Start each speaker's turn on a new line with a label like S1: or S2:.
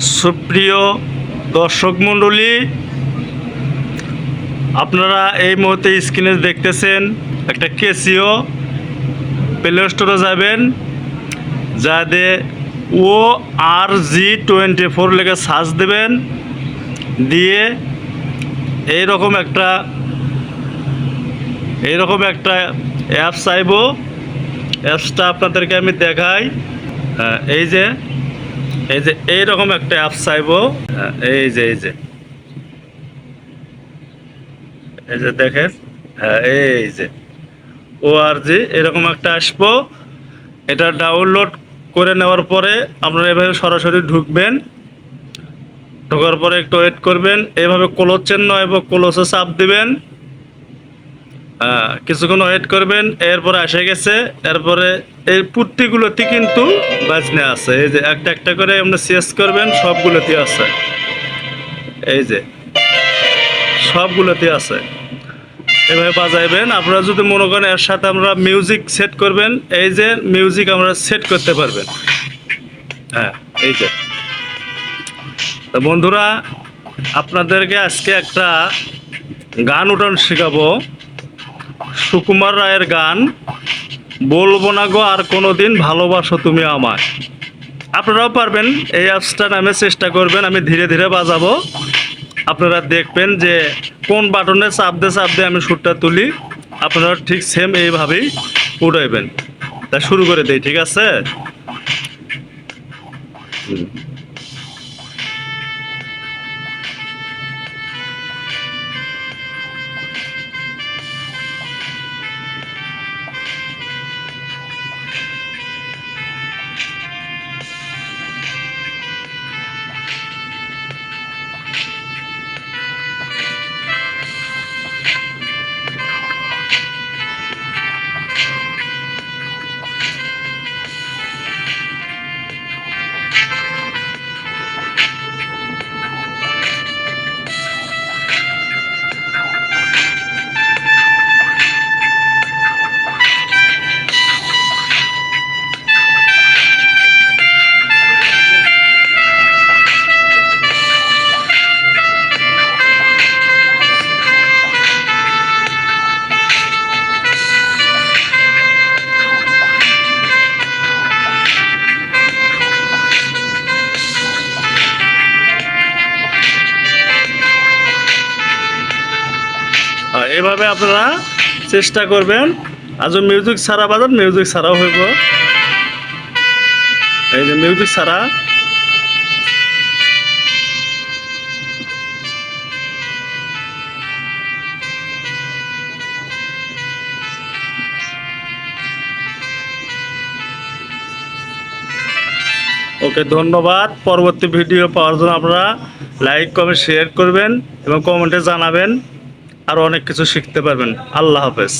S1: সুপ্রিয় দর্শক মণ্ডলী, আপনারা এই মুহূর্তে স্ক্রিনে দেখতেছেন একটা কেসিও প্লে স্টোরে যাবেন যাতে ও আর জি টোয়েন্টি ফোর লেগে সার্চ দেবেন, দিয়ে এইরকম একটা এইরকম একটা অ্যাপস চাইব, অ্যাপসটা আপনাদেরকে আমি দেখাই। এই যে এই যে এইরকম একটা অ্যাপস চাইব। এই যে এই যে। এই যে দেখেন হ্যাঁ এই যে। ও আর জি এরকম একটা আসব। এটা ডাউনলোড করে নেওয়ার পরে আপনারা এভাবে সরাসরি ঢুকবেন। ঢোকার পরে একটু ওয়েট করবেন। এভাবে ক্লোজ চিহ্ন এবং ক্লোজে চাপ দিবেন। কিছুক্ষণ ওয়েট করবেন, এরপরে এসে গেছে, এরপরে এই পুট্টিগুলোতে কিন্তু বাজনে আছে। এই যে একটা একটা করে আপনি চেস করবেন, সবগুলোতে আছে। এই যে, সবগুলোতে আছে। এভাবে বাজাইবেন, আপনারা যদি মনে করেন এর সাথে আমরা মিউজিক সেট করবেন, এই যে মিউজিক আমরা সেট করতে পারবেন। হ্যাঁ এই যে। তো বন্ধুরা, আপনাদেরকে আজকে একটা গান উঠান শেখাবো। সুকুমার রায়ের গান, বলব না গো আর কোনো দিন ভালোবাসো তুমি আমায়। আপনারাও পারবেন, এই অ্যাপসটা নামে চেষ্টা করবেন, আমি ধীরে ধীরে বাজাবো। আপনারা দেখবেন যে কোন বাটনে চাপ দিয়ে চাপ দিয়ে আমি সুরটা তুলি, আপনারা ঠিক সেম এইভাবেই উঠাইবেন তা শুরু করে দিই, ঠিক আছে? এভাবে আপনারা চেষ্টা করবেন। আজ মিউজিক ছাড়া বাজান মিউজিক ছাড়াও হইব। এই যে মিউজিক ছাড়া। ওকে, ধন্যবাদ। পরবর্তী ভিডিও পাওয়ার জন্য আপনারা লাইক কমেন্ট শেয়ার করবেন এবং কমেন্টে জানাবেন। আরও অনেক কিছু শিখতে পারবেন। আল্লাহ হাফেজ।